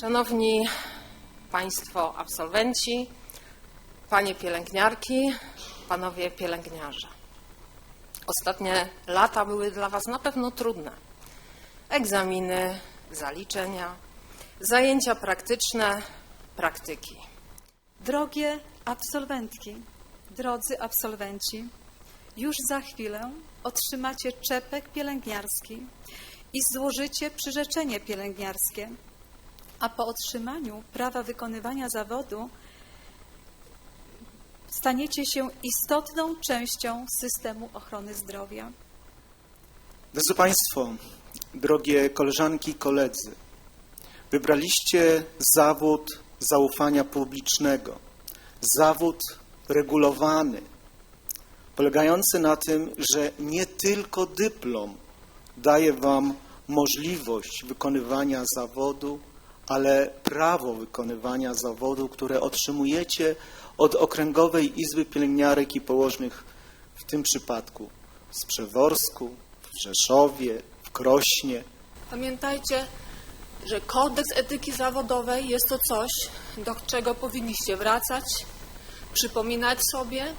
Szanowni Państwo absolwenci, Panie pielęgniarki, Panowie pielęgniarze. Ostatnie lata były dla Was na pewno trudne. Egzaminy, zaliczenia, zajęcia praktyczne, praktyki. Drogie absolwentki, drodzy absolwenci, już za chwilę otrzymacie czepek pielęgniarski i złożycie przyrzeczenie pielęgniarskie, a po otrzymaniu prawa wykonywania zawodu staniecie się istotną częścią systemu ochrony zdrowia. Drodzy Państwo, drogie koleżanki i koledzy, wybraliście zawód zaufania publicznego, zawód regulowany, polegający na tym, że nie tylko dyplom daje Wam możliwość wykonywania zawodu, ale prawo wykonywania zawodu, które otrzymujecie od Okręgowej Izby Pielęgniarek i Położnych, w tym przypadku z Przeworsku, w Rzeszowie, w Krośnie. Pamiętajcie, że kodeks etyki zawodowej jest to coś, do czego powinniście wracać, przypominać sobie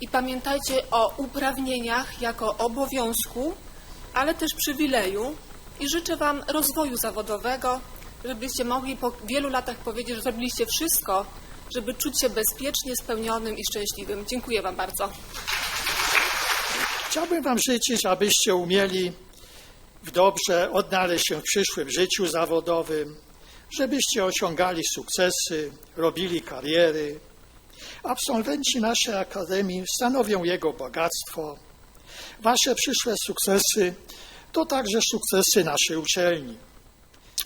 i pamiętajcie o uprawnieniach jako obowiązku, ale też przywileju i życzę Wam rozwoju zawodowego, żebyście mogli po wielu latach powiedzieć, że zrobiliście wszystko, żeby czuć się bezpiecznie, spełnionym i szczęśliwym. Dziękuję Wam bardzo. Chciałbym Wam życzyć, abyście umieli dobrze odnaleźć się w przyszłym życiu zawodowym, żebyście osiągali sukcesy, robili kariery. Absolwenci naszej Akademii stanowią jego bogactwo. Wasze przyszłe sukcesy to także sukcesy naszej uczelni.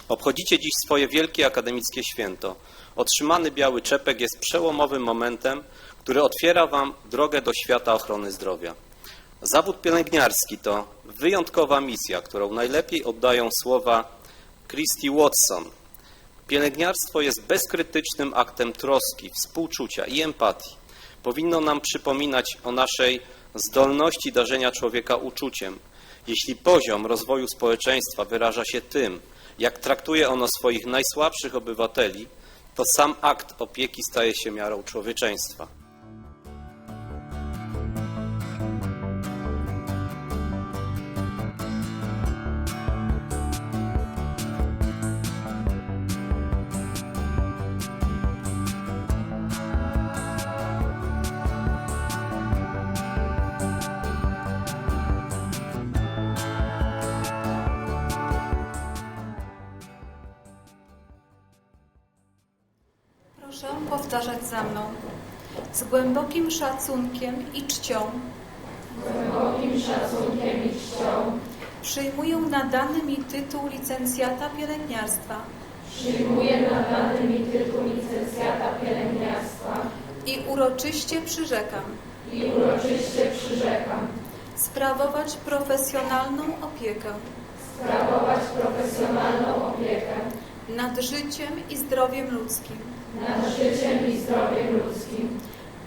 Obchodzicie dziś swoje wielkie akademickie święto. Otrzymany biały czepek jest przełomowym momentem, który otwiera Wam drogę do świata ochrony zdrowia. Zawód pielęgniarski to wyjątkowa misja, którą najlepiej oddają słowa Christy Watson. Pielęgniarstwo jest bezkrytycznym aktem troski, współczucia i empatii. Powinno nam przypominać o naszej zdolności darzenia człowieka uczuciem. Jeśli poziom rozwoju społeczeństwa wyraża się tym, jak traktuje ono swoich najsłabszych obywateli, to sam akt opieki staje się miarą człowieczeństwa. Powtarzać za mną. Z głębokim szacunkiem i czcią. Przyjmuję nadany mi tytuł licencjata pielęgniarstwa. Przyjmuję nadany mi tytuł licencjata pielęgniarstwa I uroczyście przyrzekam i uroczyście przyrzekam sprawować profesjonalną opiekę sprawować profesjonalną opiekę nad życiem i zdrowiem ludzkim. Nad życiem i zdrowiem ludzkim.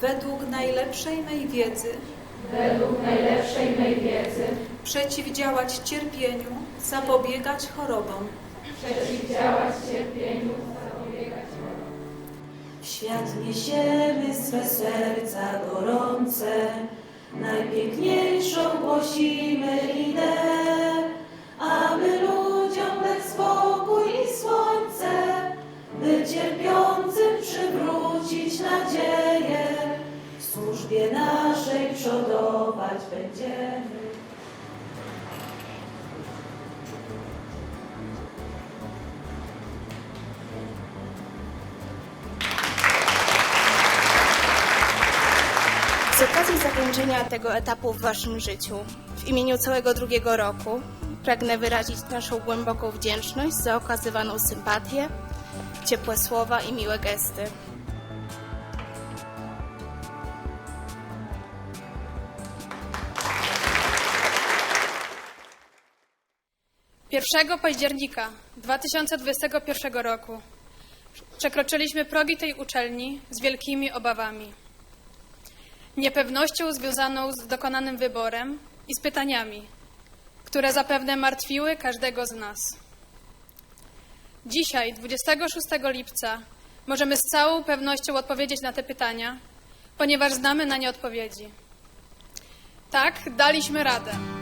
Według najlepszej mej wiedzy, według najlepszej mej wiedzy, przeciwdziałać cierpieniu, zapobiegać chorobom. przeciwdziałać cierpieniu, zapobiegać W świat niesiemy swe serca gorące, najpiękniejszą głosimy ideę, przodować będziemy. Z okazji zakończenia tego etapu w Waszym życiu, w imieniu całego drugiego roku, pragnę wyrazić naszą głęboką wdzięczność za okazywaną sympatię, ciepłe słowa i miłe gesty. Pierwszego października 2021 roku przekroczyliśmy progi tej uczelni z wielkimi obawami. Niepewnością związaną z dokonanym wyborem i z pytaniami, które zapewne martwiły każdego z nas. Dzisiaj, 26 lipca, możemy z całą pewnością odpowiedzieć na te pytania, ponieważ znamy na nie odpowiedzi. Tak, daliśmy radę.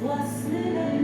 Власне.